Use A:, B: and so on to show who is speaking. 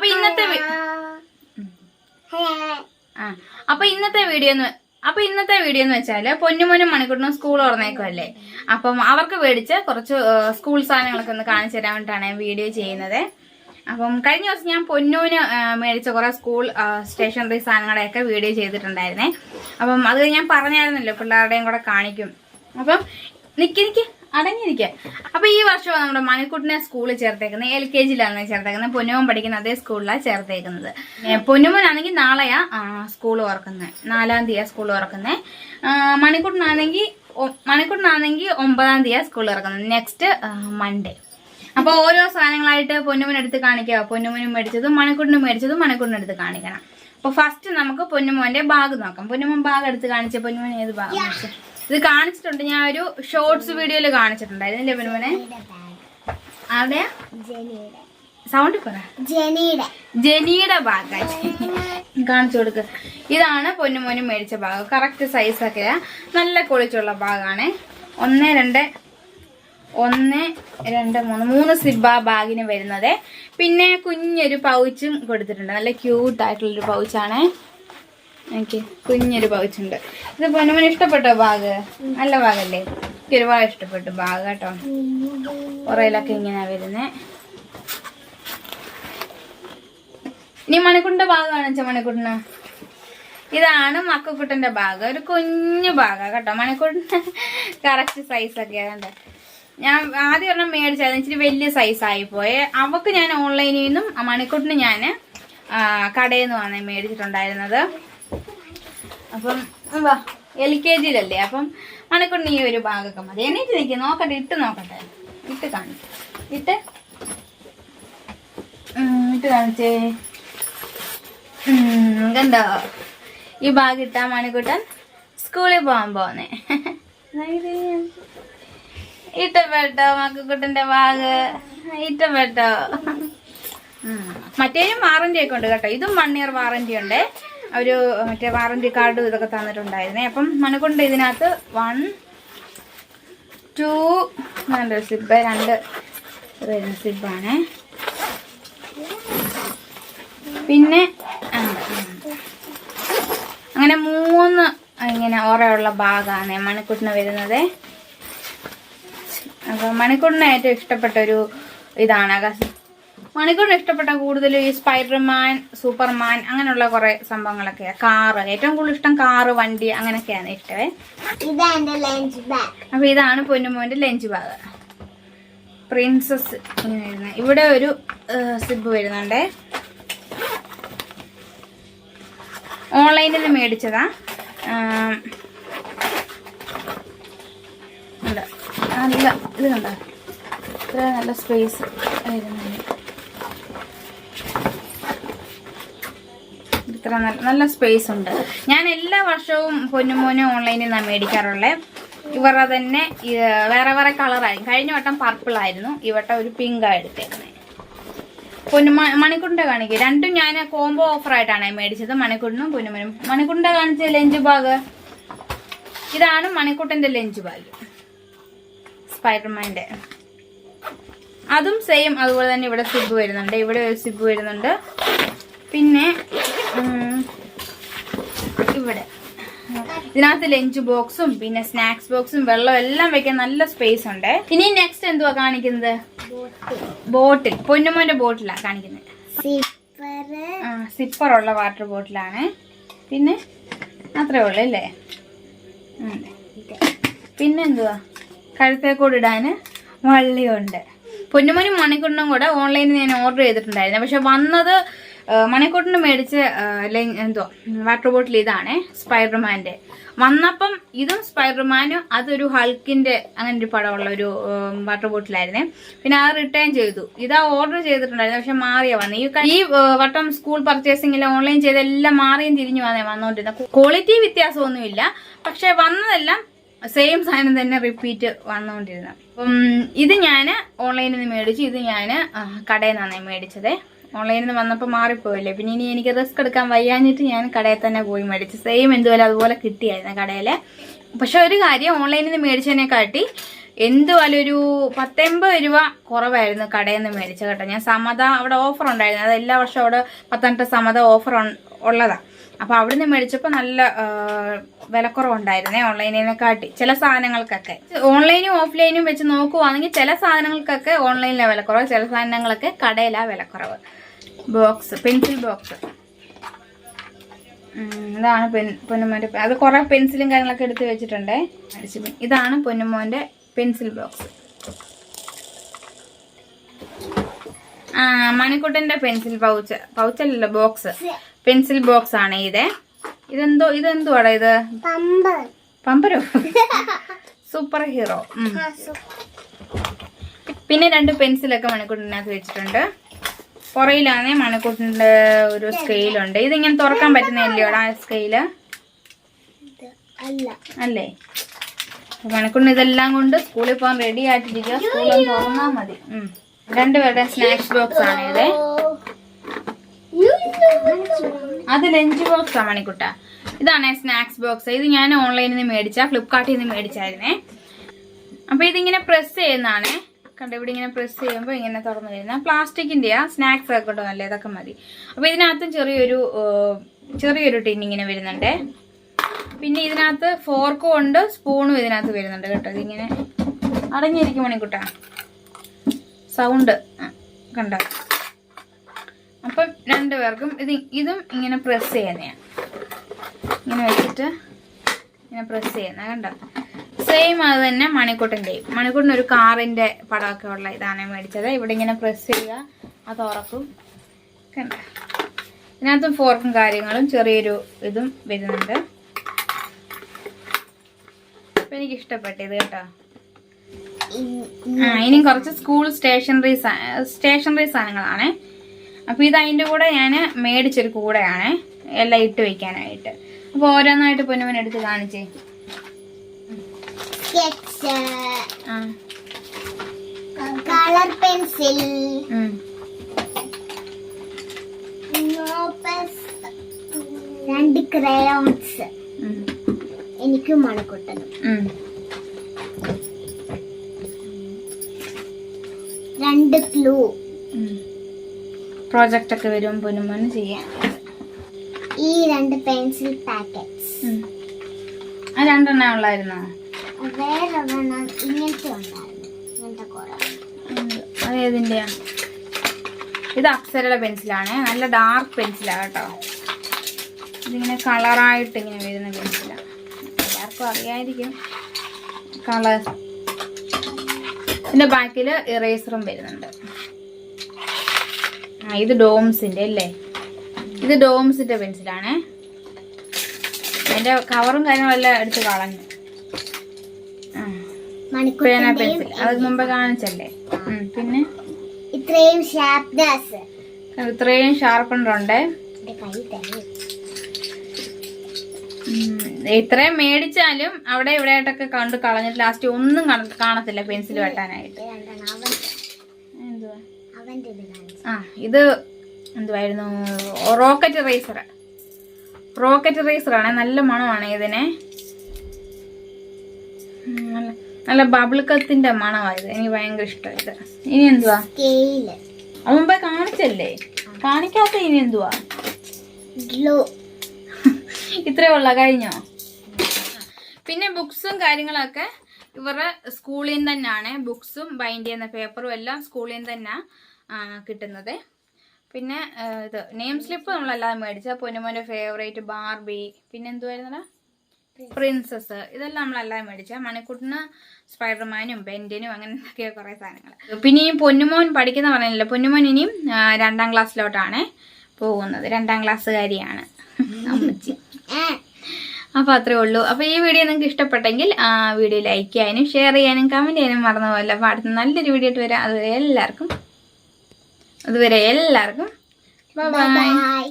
A: അപ്പൊ ഇന്നത്തെ ആ അപ്പൊ ഇന്നത്തെ വീഡിയോ എന്ന് അപ്പൊ ഇന്നത്തെ വീഡിയോ എന്ന് വെച്ചാൽ പൊന്നുമോനും മണിക്കൂട്ടിനും സ്കൂൾ തുറന്നേക്കുമല്ലേ അപ്പം അവർക്ക് മേടിച്ച് കുറച്ച് സ്കൂൾ സാധനങ്ങളൊക്കെ ഒന്ന് കാണിച്ചു തരാൻ വേണ്ടിയിട്ടാണ് വീഡിയോ ചെയ്യുന്നത്. അപ്പം കഴിഞ്ഞ ദിവസം ഞാൻ പൊന്നൂന് മേടിച്ച കുറെ സ്കൂൾ സ്റ്റേഷനറി സാധനങ്ങളെയൊക്കെ വീഡിയോ ചെയ്തിട്ടുണ്ടായിരുന്നേ. അപ്പം അത് ഞാൻ പറഞ്ഞായിരുന്നല്ലോ പിള്ളേരുടെയും കൂടെ കാണിക്കും. അപ്പം നിക്ക് നിക്ക്. അടങ്ങിയിരിക്ക. അപ്പൊ ഈ വർഷം നമ്മുടെ മണിക്കുട്ടിനെ സ്കൂളിൽ ചേർത്തേക്കുന്നത് എൽ കെ ജിയിലാണ് ചേർത്തേക്കുന്നത്. പൊന്നുമോൻ പഠിക്കുന്ന അതേ സ്കൂളിലാണ് ചേർത്തേക്കുന്നത്. ഏ, പൊന്നുമോനാണെങ്കിൽ നാളെയാ സ്കൂൾ തുറക്കുന്നത് നാലാം തീയതി സ്കൂൾ തുറക്കുന്നത് മണിക്കുട്ടനാണെങ്കിൽ മണിക്കുട്ടനാണെങ്കിൽ ഒമ്പതാം തീയതി സ്കൂൾ തുറക്കുന്നത്. Next Monday. അപ്പൊ ഓരോ സാധനങ്ങളായിട്ട് പൊന്നുമോൻ എടുത്ത് കാണിക്കുക പൊന്നുമോനും മേടിച്ചതും മണിക്കുട്ടിനും മേടിച്ചതും മണിക്കുട്ടിനും എടുത്ത് കാണിക്കണം. അപ്പൊ ഫസ്റ്റ് നമുക്ക് പൊന്നുമോന്റെ ബാഗ് നോക്കാം. പൊന്നുമോൻ ബാഗ് എടുത്ത് കാണിച്ച. പൊന്നുമോൻ ഏത് ബാഗ് ഇത് കാണിച്ചിട്ടുണ്ട്. ഞാൻ ഒരു ഷോർട്സ് വീഡിയോയിൽ കാണിച്ചിട്ടുണ്ടായിരുന്നു എന്റെ അവിടെ സൗണ്ട് പറ.
B: ജനിയുടെ.
A: ഭാഗം. കാണിച്ചു കൊടുക്ക. ഇതാണ് പൊന്നുമോനും മേടിച്ച ഭാഗം. കറക്റ്റ് ഒക്കെ. നല്ല കൊളിച്ചുള്ള ഭാഗമാണ് ഒന്ന് രണ്ട് ഒന്ന് രണ്ട് മൂന്ന്. മൂന്ന് സിബ ബാഗിന് വരുന്നത്. പിന്നെ കുഞ്ഞൊരു പൗച്ചും കൊടുത്തിട്ടുണ്ട്. നല്ല ക്യൂട്ടായിട്ടുള്ളൊരു പൗച്ചാണ് എനിക്ക് കുഞ്ഞൊരു പൗച്ചുണ്ട് ഇത് പൊന്നുമോന് ഇഷ്ടപ്പെട്ടോ ബാഗ് നല്ല ബാഗല്ലേ എനിക്ക് ഒരുപാട് ഇഷ്ടപ്പെട്ടു ബാഗ് കേട്ടോ. ഉറയിലൊക്കെ ഇങ്ങനെ വരുന്നേ. ഇനി മണിക്കുട്ടിന്റെ ബാഗ് കാണിച്ച മണിക്കുട്ടിന്? ഇതാണ് മക്കക്കുട്ടന്റെ ബാഗ് ഒരു കുഞ്ഞു ബാഗാ കേട്ടോ. മണിക്കുട്ടിന് കറക്റ്റ് സൈസ് ഒക്കെ ആയതുകൊണ്ട് ഞാൻ ആദ്യം ഒരെണ്ണം മേടിച്ചായിരുന്നു. ഇച്ചിരി വലിയ സൈസ് ആയിപ്പോയെ അവക്ക് ഞാൻ ഓൺലൈനിൽ നിന്നും മണിക്കുട്ടിന് ഞാൻ കടയിൽ നിന്ന് വന്നേ മേടിച്ചിട്ടുണ്ടായിരുന്നത്. അപ്പം വാ എൽ കെ ജിയിലല്ലേ? അപ്പം മണിക്കുട്ടിന് ഈ ഒരു ഭാഗമൊക്കെ മതി. എണീറ്റ് നിൽക്കുക നോക്കട്ടെ ഇട്ട് നോക്കട്ടെ. ഇട്ട് കാണിച്ചു ഇട്ട്? ഇട്ട് കാണിച്ചേ. കണ്ടോ? ഈ ബാഗ് ഇട്ടാ മണിക്കുട്ടൻ സ്കൂളിൽ പോകാൻ പോന്നേ. ഇഷ്ടപ്പെട്ടോ മക്കുക്കുട്ടന്റെ ബാഗ് ഇഷ്ടപ്പെട്ടോ ഉം. മറ്റേനും വാറന്റി ഒക്കെ ഉണ്ട് കേട്ടോ. ഇതും വൺ ഇയർ വാറന്റി ഉണ്ട്. ഒരു മറ്റേ വാറന്റി കാർഡും ഇതൊക്കെ തന്നിട്ടുണ്ടായിരുന്നേ. അപ്പം മണിക്കൊണ്ട് ഇതിനകത്ത് വൺ ടു രണ്ട് സിബ് രണ്ട് വരുന്ന സിബാണേ പിന്നെ. അങ്ങനെ മൂന്ന് ഇങ്ങനെ ഓറയുള്ള ഭാഗമാണ് മണിക്കുട്ടിന് വരുന്നത്. അപ്പൊ മണിക്കൂറിന് ഏറ്റവും ഇഷ്ടപ്പെട്ട ഒരു ഇതാണ് മണിക്കൂറിന് ഇഷ്ടപ്പെട്ട കൂടുതൽ ഈ സ്പൈഡർമാൻ സൂപ്പർമാൻ അങ്ങനെയുള്ള കുറെ സംഭവങ്ങളൊക്കെയാ. കാറ് ഏറ്റവും കൂടുതൽ ഇഷ്ടം കാറ് വണ്ടി അങ്ങനെയൊക്കെയാണ് ഇഷ്ടമേ. അപ്പൊ ഇതാണ് പൊന്നുമോന്റെ ലഞ്ച് ബാഗ്. പ്രിൻസസ് വരുന്നത് ഇവിടെ ഒരു സിബ് വരുന്നുണ്ടേ. ഓൺലൈനിൽ നിന്ന് മേടിച്ചതാ. നല്ല ഇത് കണ്ടോ? ഇത്ര നല്ല സ്പേസ് വരുന്നുണ്ട് ഇത്ര നല്ല നല്ല സ്പേസ് ഉണ്ട്. ഞാൻ എല്ലാ വർഷവും പൊന്നുമോനെ ഓൺലൈനിൽ നിന്നാണ് മേടിക്കാറുള്ളത് ഇവരുടെ തന്നെ വേറെ വേറെ കളറായിരുന്നു കഴിഞ്ഞ വട്ടം പർപ്പിൾ ആയിരുന്നു. ഈ വട്ടം ഒരു പിങ്കാണ് എടുത്തേക്കുന്നത് പൊന്നുമ മണിക്കുണ്ട കാണിക്കുക രണ്ടും ഞാൻ കോംബോ ഓഫർ ആയിട്ടാണ് മേടിച്ചത്. മണിക്കുണ്ടനും പൊന്നുമനും മണിക്കുണ്ട കാണിച്ച ലഞ്ച് ബാഗ് ഇതാണ് മണിക്കുട്ടന്റെ ലഞ്ച് ബാഗ് സ്പൈഡർമാന്റെ അതും സെയിം അതുപോലെ തന്നെ ഇവിടെ സിബ് വരുന്നുണ്ട്. ഇവിടെ ഒരു സിബ് വരുന്നുണ്ട്. പിന്നെ ഇവിടെ. ഇതിനകത്ത് ലഞ്ച് ബോക്സും പിന്നെ സ്നാക്സ് ബോക്സും വെള്ളം എല്ലാം വെക്കാൻ നല്ല സ്പേസ് ഉണ്ട്. ഇനി നെക്സ്റ്റ് എന്തുവാ കാണിക്കുന്നത്? ബോട്ടിൽ പൊന്നുമോന്റെ ബോട്ടിലാ കാണിക്കുന്നത്. ആ സിപ്പർ ഉള്ള വാട്ടർ ബോട്ടിലാണ് പിന്നെ അത്രേ ഉള്ളു അല്ലേ. പിന്നെ എന്തുവാ? കഴുത്തേക്കൂടെ ഇടാന് വള്ളിയുണ്ട്. പൊന്നുമോനും മണിക്കുണ്ടും കൂടെ ഓൺലൈനിൽ ഞാൻ ഓർഡർ ചെയ്തിട്ടുണ്ടായിരുന്നു. പക്ഷെ വന്നത് മണിക്കൂട്ടിന് മേടിച്ച എന്തോ വാട്ടർ ബോട്ടിൽ ഇതാണ് സ്പൈഡർമാന്റെ വന്നപ്പം ഇതും സ്പൈഡർമാനും അതൊരു ഹൾക്കിന്റെ അങ്ങനെ ഒരു പടമുള്ള ഒരു വാട്ടർ ബോട്ടിലായിരുന്നേ. പിന്നെ അത് റിട്ടേൺ ചെയ്തു. ഇതാ ഓർഡർ ചെയ്തിട്ടുണ്ടായിരുന്നു പക്ഷെ മാറിയ വന്നു. ഈ ഈ ആ, വട്ടം സ്കൂൾ പർച്ചേസിംഗിൽ ഓൺലൈൻ ചെയ്തെല്ലാം മാറിയും തിരിഞ്ഞു വന്നേ വന്നോണ്ടിരുന്ന. ക്വാളിറ്റി വ്യത്യാസമൊന്നുമില്ല പക്ഷെ വന്നതെല്ലാം സെയിം സാധനം തന്നെ റിപ്പീറ്റ് വന്നുകൊണ്ടിരുന്നത് അപ്പം ഇത് ഞാൻ ഓൺലൈനിൽ നിന്ന് മേടിച്ചു. ഇത് ഞാൻ കടയിൽ നിന്നാണ് മേടിച്ചത്. ഓൺലൈനിൽ നിന്ന് വന്നപ്പോൾ മാറിപ്പോയില്ലേ? പിന്നെ ഇനി എനിക്ക് റിസ്ക് എടുക്കാൻ വയ്യാഞ്ഞിട്ട് ഞാൻ കടയിൽ തന്നെ പോയി മേടിച്ചു. സെയിം എന്തുപോലെ അതുപോലെ കിട്ടിയായിരുന്നു കടയിൽ പക്ഷെ ഒരു കാര്യം ഓൺലൈനിൽ നിന്ന് മേടിച്ചതിനെക്കാട്ടി എന്തുപോലെ ഒരു പത്തൊമ്പത് രൂപ കുറവായിരുന്നു കടയിൽ നിന്ന് മേടിച്ച കേട്ടോ. ഞാൻ സമത അവിടെ ഓഫർ ഉണ്ടായിരുന്നു. അത് എല്ലാ വർഷവും അവിടെ പത്തനംതിട്ട സമത ഓഫർ ഉള്ളതാണ് അപ്പോൾ അവിടെ നിന്ന് മേടിച്ചപ്പോൾ നല്ല വിലക്കുറവുണ്ടായിരുന്നേ ഓൺലൈനിനെ കാട്ടി. ചില സാധനങ്ങൾക്കൊക്കെ. ഓൺലൈനും ഓഫ്ലൈനും വെച്ച് നോക്കുവാണെങ്കിൽ ചില സാധനങ്ങൾക്കൊക്കെ ഓൺലൈനിലെ വിലക്കുറവ്. ചില സാധനങ്ങളൊക്കെ കടയിലാണ് വിലക്കുറവ്. Box pencil box. ഇതാണ് പെൻ പൊന്നുമോന്റെ അത് കുറേ പെൻസിലും കാര്യങ്ങളൊക്കെ എടുത്ത് വെച്ചിട്ടുണ്ടേ. അടിച്ച് ഇതാണ് പൊന്നുമോന്റെ പെൻസിൽ ബോക്സ്. ആ മണിക്കുട്ടന്റെ പെൻസിൽ പൗച്ച് പൗച്ചല്ലല്ലോ ബോക്സ്. പെൻസിൽ ബോക്സ് ആണ് ഇത്. ഇതെന്തോ ഇതെന്തുവാടാ ഇത്?
B: പമ്പ്
A: പമ്പരോ? Super hero. പിന്നെ രണ്ട് പെൻസിലൊക്കെ മണിക്കുട്ടനകത്ത് വെച്ചിട്ടുണ്ട്. പുറയിലാണേ മണക്കൂട്ടിന്റെ ഒരു സ്കെയിലുണ്ട് ഇതിങ്ങനെ തുറക്കാൻ പറ്റുന്നില്ലയോടാ സ്കെയിൽ
B: അല്ല.
A: മണക്കൂട്ടിന് ഇതെല്ലാം കൊണ്ട് സ്കൂളിൽ പോകാൻ റെഡി ആയിട്ടിരിക്കുക. സ്കൂളിൽ തുറന്നാ മതി. രണ്ടുപേരുടെ സ്നാക്സ് ബോക്സ് ആണ് ഇത്. അത് ലഞ്ച് ബോക്സ് ആ മണിക്കുട്ട. ഇതാണ് സ്നാക്സ് ബോക്സ് ഇത് ഞാൻ ഓൺലൈനിൽ നിന്ന് മേടിച്ച ഫ്ലിപ്കാർട്ടിൽ നിന്ന് മേടിച്ചായിരുന്നേ. അപ്പൊ ഇതിങ്ങനെ പ്രസ് ചെയ്യുന്നതാണേ. കണ്ടോ ഇവിടെ ഇങ്ങനെ പ്രസ് ചെയ്യുമ്പോൾ ഇങ്ങനെ തുറന്നു വരുന്ന. പ്ലാസ്റ്റിക്കിന്റെ ആ സ്നാക്സ് ഒക്കെ ഉണ്ടോ? ഇതൊക്കെ മതി. അപ്പോൾ ഇതിനകത്തും ചെറിയൊരു ചെറിയൊരു ടിൻ ഇങ്ങനെ വരുന്നുണ്ടേ. പിന്നെ ഇതിനകത്ത് ഫോർക്കും ഉണ്ട് സ്പൂണും ഇതിനകത്ത് വരുന്നുണ്ട് കേട്ടോ. ഇതിങ്ങനെ അടങ്ങിയിരിക്കും മണിക്കുട്ട. സൗണ്ട് കണ്ട? അപ്പം രണ്ടുപേർക്കും ഇത് ഇതും ഇങ്ങനെ പ്രസ് ചെയ്യുന്നതാണ് ഇങ്ങനെ വെച്ചിട്ട് ഇങ്ങനെ പ്രസ് ചെയ്യുന്ന കണ്ടോ? സെയിം അത് തന്നെ മണിക്കൂട്ടിന്റെയും മണിക്കൂട്ടിന് ഒരു കാറിന്റെ പടമൊക്കെ ഉള്ള ഇതാണ് മേടിച്ചത്. ഇവിടെ ഇങ്ങനെ പ്രസ് ചെയ്യുക. അത് തുറക്കും കണ്ട? ഇതിനകത്തും ഫോർക്കും കാര്യങ്ങളും ചെറിയൊരു ഇതും വരുന്നുണ്ട്. അപ്പൊ എനിക്ക് ഇത് കേട്ടോ. ആ ഇനി കുറച്ച് സ്കൂൾ സ്റ്റേഷനറി സ്റ്റേഷനറി സാധനങ്ങളാണ്. അപ്പൊ ഇത് അതിന്റെ കൂടെ ഞാൻ മേടിച്ചൊരു കൂടെയാണ്. എല്ലാം ഇട്ട് വെക്കാനായിട്ട്. അപ്പൊ ഓരോന്നായിട്ട് പൊന്നുമൻ എടുത്ത് കാണിച്ചേ.
B: Colour pencil. രണ്ട് ക്രയോൺസ്. എനിക്കും മണക്കൂട്ടനും
A: ഉം.
B: രണ്ട് ക്ലൂ.
A: പ്രോജക്റ്റ് ഒക്കെ വരുമ്പോൾ പൊന്നുമോന് ചെയ്യാൻ
B: ഈ രണ്ട് പെൻസിൽ പാക്കറ്റ്സ്.
A: ആ രണ്ടെണ്ണം ഉള്ളായിരുന്നോ
B: വേറെ ഒരെണ്ണം ഇങ്ങനത്തെ ഉണ്ടായിരുന്നു. ഇങ്ങനത്തെ കുറെ.
A: ഉം. അത് ഏതിന്റെയാ ഇത് അപ്സരയുടെ പെൻസിലാണ്. നല്ല ഡാർക്ക് പെൻസിലാണ് കേട്ടോ. ഇതിങ്ങനെ കളറായിട്ട് ഇങ്ങനെ വരുന്ന പെൻസിലാണ് എല്ലാവർക്കും അറിയായിരിക്കും. കളർ. പിന്നെ ബാക്കിൽ ഇറേസറും വരുന്നുണ്ട്. ആ ഇത് ഡോംസിന്റെ അല്ലേ? ഇത് ഡോംസിന്റെ പെൻസിലാണ്. അതിന്റെ കവറും കാര്യങ്ങളെല്ലാം എടുത്ത് കളഞ്ഞു. പേന പെൻസിൽ. അത് മുമ്പ് കാണിച്ചല്ലേ? പിന്നെ?
B: ഇത്രയും ഷാർപ്നസ്
A: ഇത്രയും
B: തന്നെ.
A: ഇത്രയും മേടിച്ചാലും അവിടെ ഇവിടെ ആയിട്ടൊക്കെ കണ്ട് കളഞ്ഞിട്ട് ലാസ്റ്റ് ഒന്നും കാണ- കാണത്തില്ല പെൻസിൽ വെട്ടാനായിട്ട്. ആ ഇത് എന്തുവായിരുന്നു? റോക്കറ്റ് റേസർ റോക്കറ്റ് റേസർ ആണ്. നല്ല മണമാണ് ഇതിനെ. നല്ല- നല്ല ബബിൾക്കത്തിന്റെ കത്തിന്റെ ഇത്. എനിക്ക് ഭയങ്കര ഇഷ്ടം ഇത്. ഇനി എന്തുവാ? മുമ്പേ കാണിച്ചല്ലേ? കാണിക്കാത്ത ഇനി എന്തുവാ?
B: ഗ്ലോ
A: ഇത്രേ ഉള്ള കഴിഞ്ഞോ? പിന്നെ ബുക്സും കാര്യങ്ങളൊക്കെ ഇവരുടെ സ്കൂളിൽ നിന്ന് തന്നെയാണ് ബുക്സും ബൈൻഡ് ചെയ്യുന്ന പേപ്പറും എല്ലാം സ്കൂളിൽ നിന്ന് തന്നെ കിട്ടുന്നത്. പിന്നെ ഇത് നെയിം സ്ലിപ്പ് നമ്മളെല്ലാം മേടിച്ച പൊന്നുമോന്റെ ഫേവറേറ്റ് ബാർബി പിന്നെ എന്തുവായിരുന്നടാ? പ്രിൻസസ് ഇതെല്ലാം നമ്മളെല്ലാം മേടിച്ച മണിക്കുട്ടിന് സ്പൈഡർമാനും ബെൻഡിനും അങ്ങനെ കുറെ സാധനങ്ങൾ പിന്നെ ഈ പൊന്നുമോൻ പഠിക്കുന്ന പറഞ്ഞില്ല? പൊന്നുമോൻ ഇനിയും രണ്ടാം ക്ലാസ്സിലോട്ടാണ് പോകുന്നത്. രണ്ടാം ക്ലാസ്സുകാരിയാണ് അമ്മച്ചി. അപ്പോൾ അത്രേ ഉള്ളൂ. അപ്പോൾ ഈ വീഡിയോ നിങ്ങൾക്ക് ഇഷ്ടപ്പെട്ടെങ്കിൽ ആ വീഡിയോ ലൈക്ക് ചെയ്യാനും ഷെയർ ചെയ്യാനും കമന്റ് ചെയ്യാനും മറന്നു പോലെ അപ്പോൾ അടുത്ത നല്ലൊരു വീഡിയോ ആയിട്ട് വരാം. അതുവരെ എല്ലാവർക്കും അതുവരെ എല്ലാവർക്കും
B: ബൈ